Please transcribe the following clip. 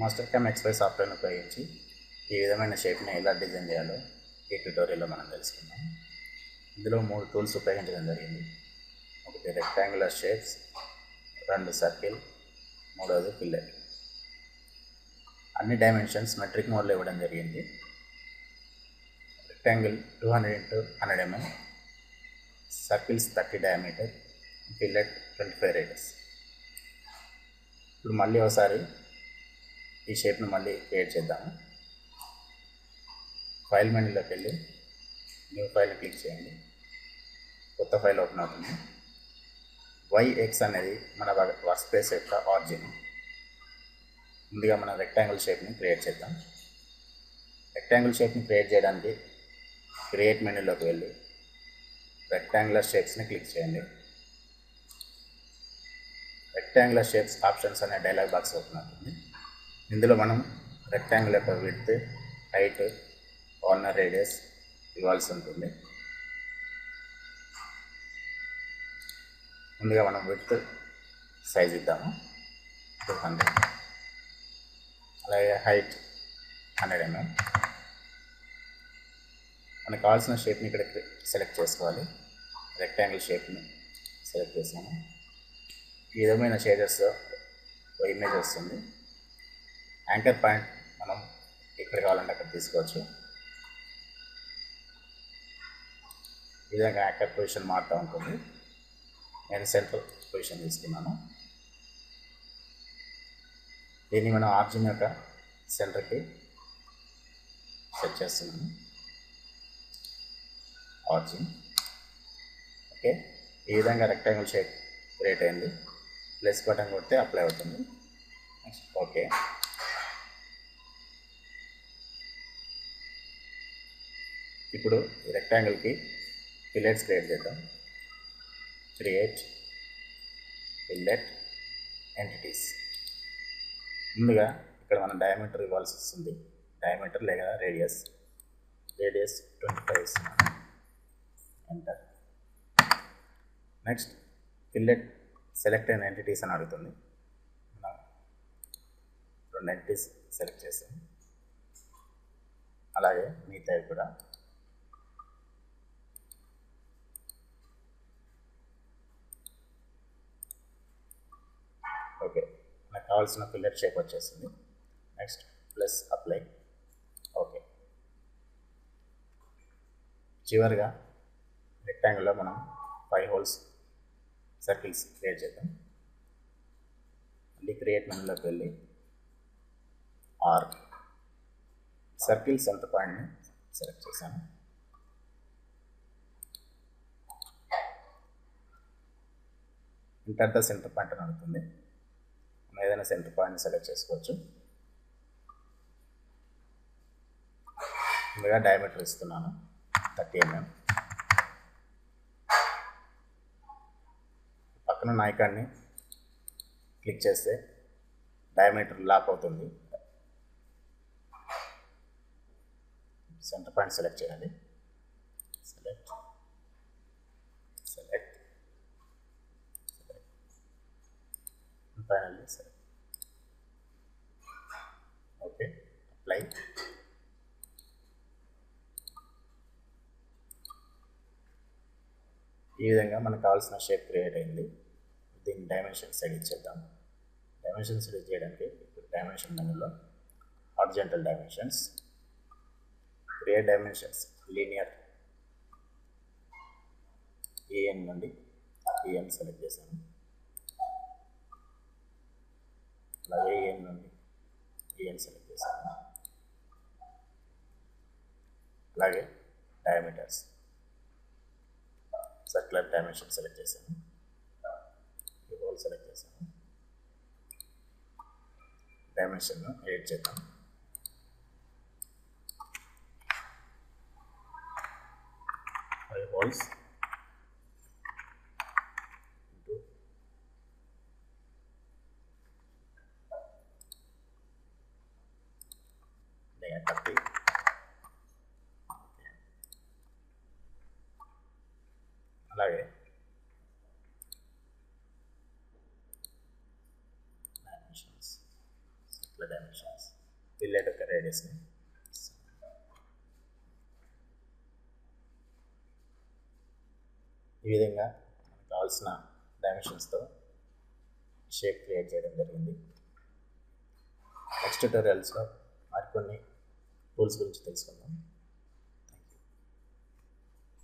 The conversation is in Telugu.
మాస్టర్ క్యామ్ ఎక్స్ప్రెస్ సాఫ్ట్వేర్ని ఉపయోగించి ఈ విధమైన షేప్ని ఎలా డిజైన్ చేయాలో ఈ ట్యూటోరియల్లో మనం తెలుసుకుందాం. ఇందులో మూడు టూల్స్ ఉపయోగించడం జరిగింది. ఒకటి రెక్టాంగులర్ షేప్స్ రెండు సర్కిల్ మూడవది పిల్లర్ అన్ని డైమెన్షన్స్ మెట్రిక్ మోడ్లో ఇవ్వడం జరిగింది. Rectangle two hundred into hundred MM circles thirty diameter fillet twenty five radius. ఇప్పుడు మళ్ళీ ఒకసారి ఈ షేప్ను మళ్ళీ క్రియేట్ చేద్దాము. ఫైల్ మెనూలోకి వెళ్ళి న్యూ ఫైల్ క్లిక్ చేయండి. కొత్త ఫైల్ ఓపెన్ అవుతుంది. వైఎక్స్ అనేది మన వర్క్ స్పేస్ యొక్క ఆర్జిన్. ముందుగా మనం రెక్టాంగిల్ షేప్ని క్రియేట్ చేద్దాం. రెక్టాంగిల్ షేప్ని క్రియేట్ చేయడానికి క్రియేట్ మెనూలోకి వెళ్ళి రెక్టాంగులర్ షేప్స్ని క్లిక్ చేయండి. రెక్టాంగులర్ షేప్స్ ఆప్షన్స్ అనే డైలాగ్ బాక్స్ ఓపెన్ అవుతుంది. ఇందులో మనం రెక్టాంగిల్ యొక్క విడ్త్ హైట్ కార్నర్ రేడియస్ ఇవ్వాల్సి ఉంటుంది. ముందుగా మనం విడ్త్ సైజ్ ఇద్దాము. టూ హండ్రెడ్ అలాగే హైట్ హండ్రెడ్ ఎంఎం మనకు కావాల్సిన షేప్ని ఇక్కడ సెలెక్ట్ చేసుకోవాలి. రెక్టాంగిల్ షేప్ని సెలెక్ట్ చేసాము. ఈ విధమైన షేడర్స్ ఒక ఇమేజ్ వస్తుంది. యాంకర్ పాయింట్ మనం ఎక్కడ కావాలంటే అక్కడ తీసుకోవచ్చు. ఈ విధంగా యాంకర్ పొజిషన్ మారుతూ ఉంటుంది. నేను సెంట్రల్ పొజిషన్ తీసుకున్నాను. దీన్ని మనం ఆర్జిన్ యొక్క సెంటర్కి సెట్ చేస్తున్నాను. Origin okay. ఈ విధంగా రెక్టాంగిల్ షేప్ క్రియేట్ అయింది. ప్లస్ బటన్ కొడితే అప్లై అవుతుంది. Next okay. ఇప్పుడు రెక్టాంగిల్కి ఫిల్లెట్స్ క్రియేట్ చేద్దాం. క్రియేట్ ఫిల్లెట్ ఎంటిటీస్ ముందుగా ఇక్కడ మనం డయామీటర్ ఇవ్వాల్సి వస్తుంది డయామీటర్ లేదా రేడియస్ రేడియస్ ట్వంటీ ఫైవ్ ఇస్తున్నాం ఎంటర్ నెక్స్ట్ ఫిల్లెట్ సెలెక్ట్ అయిన ఎంటిటీస్ అని అడుగుతుంది. మనం రెండు ఎంటిటీస్ సెలెక్ట్ చేసాం. అలాగే మిగతావి కూడా ఓకే నాకు కావాల్సిన పిల్లర్ షేప్ వచ్చేసింది. నెక్స్ట్ ప్లస్ అప్లై ఓకే చివరిగా రెక్టాంగిల్లో మనం ఫైవ్ హోల్స్ సర్కిల్స్ క్రియేట్ చేద్దాం. మళ్ళీ క్రియేట్ మెనూలోకి వెళ్ళి ఆర్ సర్కిల్ సెంటర్ పాయింట్ని సెలెక్ట్ చేశాను? ఇంటర్ ద సెంటర్ పాయింట్ అని అడుగుతుంది. ఏదైనా సెంటర్ పాయింట్ సెలెక్ట్ చేసుకోవచ్చు. ముందుగా డయామీటర్ ఇస్తున్నాను థర్టీ ఎంఎం. పక్కన నాయకాన్ని క్లిక్ చేస్తే డయామీటర్ లాక్ అవుతుంది. సెంటర్ పాయింట్ సెలెక్ట్ చేయాలి. Select. Select. Finally select okay apply ఈ విధంగా మనకు కావాల్సిన షేప్ క్రియేట్ అయింది. దీన్ని డైమెన్షన్స్ ఎడిట్ చేద్దాం. డైమెన్షన్స్ ఎడిట్ చేయడానికి ఇప్పుడు డైమెన్షన్ మెనూలో horizontal dimensions create dimensions linear A N నుండి ఏఎన్ సెలెక్ట్ చేశాను అలాగే ఏఎన్ నుండి ఏఎన్ సెలెక్ట్ చేశాను అలాగే డయామీటర్స్ సర్క్యులర్ డైమెన్షన్ సెలెక్ట్ చేశాను. ఈ హోల్ సెలెక్ట్ చేశాను. డైమెన్షన్ ఎడిట్ చేద్దాం. ఫైవ్ హోల్స్ థర్టీ అలాగే. డైమెన్షన్స్ పిల్లెట్ యొక్క రేడియస్ని ఈ విధంగా కావాల్సిన డైమెన్షన్స్తో షేప్ క్రియేట్ చేయడం జరిగింది. నెక్స్ట్ ట్యూటోరియల్స్లో మరికొన్ని టూల్స్ గురించి తెలుసుకుందాం.